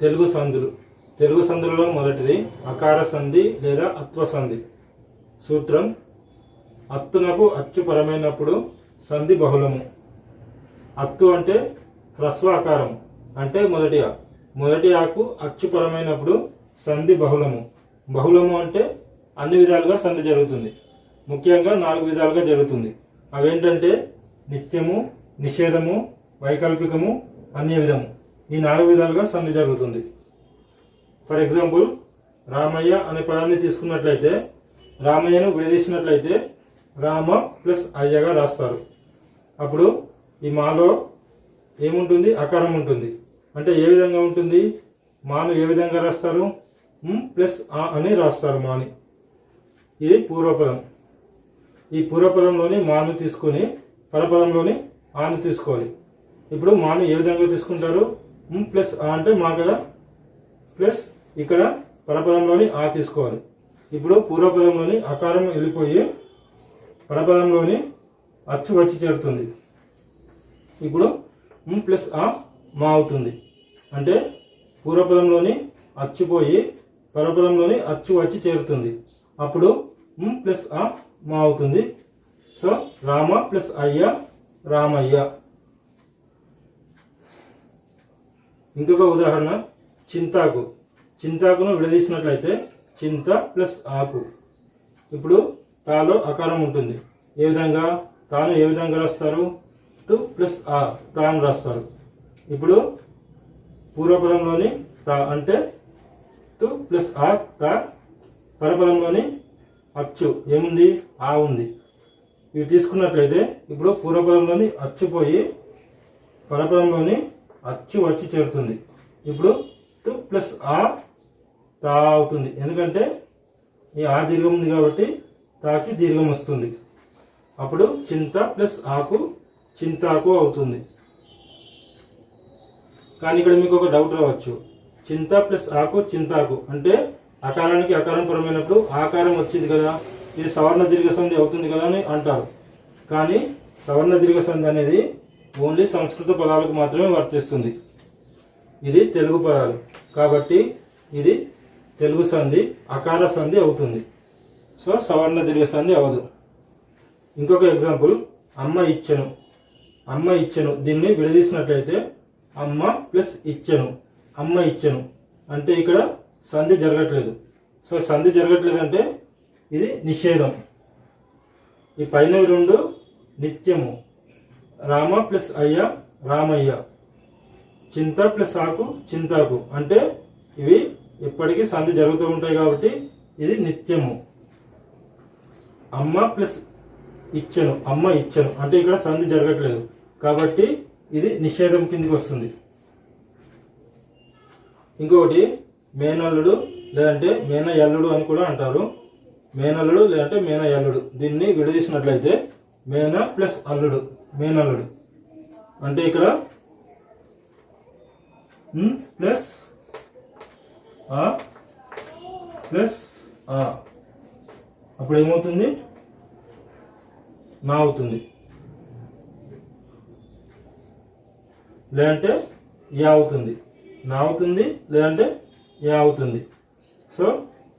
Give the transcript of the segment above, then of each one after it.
తెలుగు సందులు తెలుగు సందులలో మొదటిది అకార సంధి లేదా అత్వ సంధి. సూత్రం అత్తునకు అచ్చు పరమైనప్పుడు సంధి బహుళము. అత్తు అంటే హ్రస్వ అకారం అంటే మొదటి ఆ. మొదటి ఆకు అచ్చు పరమైనప్పుడు సంధి బహుళము. బహుళము అంటే అన్ని విధాలుగా సంధి జరుగుతుంది. ముఖ్యంగా నాలుగు విధాలుగా జరుగుతుంది. అవేంటంటే నిత్యము నిషేధము వైకల్పికము అన్య విధము ఈ నాలుగు విధాలుగా సంధి జరుగుతుంది. ఫర్ ఎగ్జాంపుల్ రామయ్య అనే పదాన్ని తీసుకున్నట్లయితే రామయ్యను విడదీసినట్లయితే రామ ప్లస్ అయ్యగా రాస్తారు. అప్పుడు ఈ మాలో ఏముంటుంది? అకారం ఉంటుంది. అంటే ఏ విధంగా ఉంటుంది? మాను ఏ విధంగా రాస్తారు? ప్లస్ ఆ అని రాస్తారు మాని. ఇది పూర్వపదం. ఈ పూర్వపదంలోని మాను తీసుకొని పరపదంలోని ఆను తీసుకోవాలి. ఇప్పుడు మాను ఏ విధంగా తీసుకుంటారు? ప్లస్ ఆ అంటే మా కదా? ప్లస్ ఇక్కడ పరపదంలోని ఆ తీసుకోవాలి. ఇప్పుడు పూర్వపదంలోని అకారం వెళ్ళిపోయి పరపదంలోని అచ్చు వచ్చి చేరుతుంది. ఇప్పుడు ప్లస్ ఆ మా అవుతుంది. అంటే పూర్వపదంలోని అచ్చుపోయి పరపదంలోని అచ్చు వచ్చి చేరుతుంది. అప్పుడు ప్లస్ ఆ మా అవుతుంది. సో రామ ప్లస్ అయ్య రామయ్య. ఇంకొక ఉదాహరణ చింతాకు. చింతాకును విడదీసినట్లయితే చింత ప్లస్ ఆకు. ఇప్పుడు తాలో అకారం ఉంటుంది. ఏ విధంగా? తాను ఏ విధంగా రాస్తారు? తు ప్లస్ ఆ తాను రాస్తారు. ఇప్పుడు పూర్వపదంలోని తా అంటే తు ప్లస్ ఆ తా పరపదంలోని అచ్చు. ఏముంది? ఆ ఉంది. ఇవి తీసుకున్నట్లయితే ఇప్పుడు పూర్వపదంలోని అచ్చుపోయి పరపదంలోని అచ్చు వచ్చి చేరుతుంది. ఇప్పుడు తు ప్లస్ ఆ తా అవుతుంది. ఎందుకంటే ఈ ఆ దీర్ఘం ఉంది కాబట్టి తాకి దీర్ఘం వస్తుంది. అప్పుడు చింత ప్లస్ ఆకు చింతాకు అవుతుంది. కానీ ఇక్కడ మీకు ఒక డౌట్ రావచ్చు. చింత ప్లస్ ఆకు చింతాకు అంటే అకారానికి అకారం పరమైనప్పుడు ఆకారం వచ్చింది కదా ఇది సవర్ణ దీర్ఘ సంధి అవుతుంది కదా అని అంటారు. కానీ సవర్ణ దీర్ఘ సంధి అనేది ఓన్లీ సంస్కృత పదాలకు మాత్రమే వర్తిస్తుంది. ఇది తెలుగు పదాలు. కాబట్టి ఇది తెలుగు సంధి అకార సంధి అవుతుంది. సో సవర్ణ దీర్ఘ సంధి అవదు. ఇంకొక ఎగ్జాంపుల్ అమ్మ ఇచ్చెను. అమ్మ ఇచ్చెను. దీన్ని విడదీసినట్లయితే అమ్మ ప్లస్ ఇచ్చను. అమ్మ ఇచ్చెను. అంటే ఇక్కడ సంధి జరగట్లేదు. సో సంధి జరగట్లేదు అంటే ఇది నిషేధం. ఈ పైన రెండు నిత్యము. రామ ప్లస్ అయ్య రామయ్య. చింత ప్లస్ ఆకు చింతాకు. అంటే ఇవి ఎప్పటికీ సంధి జరుగుతూ ఉంటాయి కాబట్టి ఇది నిత్యము. అమ్మ ప్లస్ ఇచ్చను అమ్మ ఇచ్చను. అంటే ఇక్కడ సంధి జరగట్లేదు. కాబట్టి ఇది నిషేధం కిందికి వస్తుంది. ఇంకొకటి మేనల్లుడు లేదంటే మేన ఎల్లుడు అని కూడా అంటారు. మేనల్లుడు లేదంటే మేన ఎల్లుడు దీన్ని విడదీసినట్లయితే మేన ప్లస్ అల్లుడు. మేనల్లుడు అంటే ఇక్కడ ప్లస్ ఆ ప్లస్ ఆ. అప్పుడు ఏమవుతుంది? నా అవుతుంది. లేదంటే యా అవుతుంది? నా అవుతుంది లేదంటే యా అవుతుంది? సో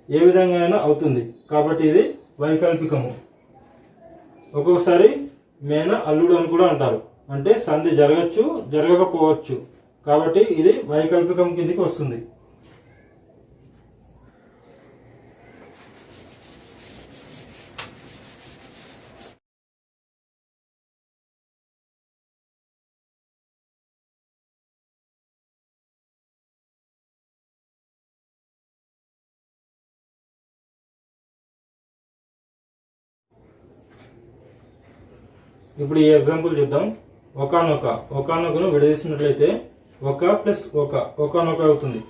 ఏ విధంగా అయినా అవుతుంది. కాబట్టి ఇది వైకల్పికము. ఒక్కొక్కసారి మేన అల్లుడు అని కూడా అంటారు. అంటే సంధి జరగచ్చు జరగకపోవచ్చు. కాబట్టి ఇది వైకల్పికం కిందికి వస్తుంది. ఇప్పుడు ఈ ఎగ్జాంపుల్ చూద్దాం. ఒకనొక. ఒకనొకను విడదీసినట్లయితే ఒక ప్లస్ ఒక. ఒకనొక అవుతుంది.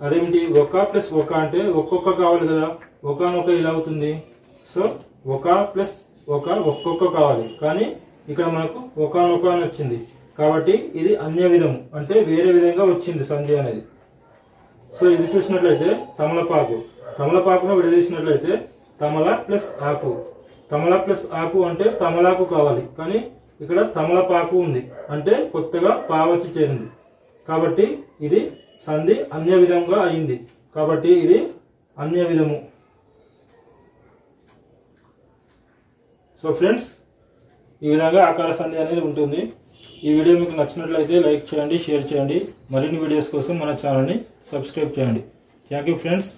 అదేమిటి? ఒక ప్లస్ ఒక అంటే ఒక్కొక్క కావాలి కదా. ఒకనొక ఇలా అవుతుంది. సో ఒక ప్లస్ ఒక ఒక్కొక్క కావాలి. కానీ ఇక్కడ మనకు ఒకనొక అని వచ్చింది. కాబట్టి ఇది అన్య విధము. అంటే వేరే విధంగా వచ్చింది సంధి అనేది. సో ఇది చూసినట్లయితే తమలపాకు. తమలపాకును విడదీసినట్లయితే తమల ప్లస్ ఆకు. తమలా ప్లస్ ఆకు అంటే తమలాకు కావాలి. కానీ ఇక్కడ తమలపాకు ఉంది. అంటే కొత్తగా పా వచ్చి చేరింది. కాబట్టి ఇది సంధి అన్య విధంగా అయింది. కాబట్టి ఇది అన్య విధము. సో ఫ్రెండ్స్ ఈ విధంగా ఆకార సంధి అనేది ఉంటుంది. ఈ వీడియో మీకు నచ్చినట్లయితే లైక్ చేయండి షేర్ చేయండి. మరిన్ని వీడియోస్ కోసం మన ఛానల్ని సబ్స్క్రైబ్ చేయండి. Thank you friends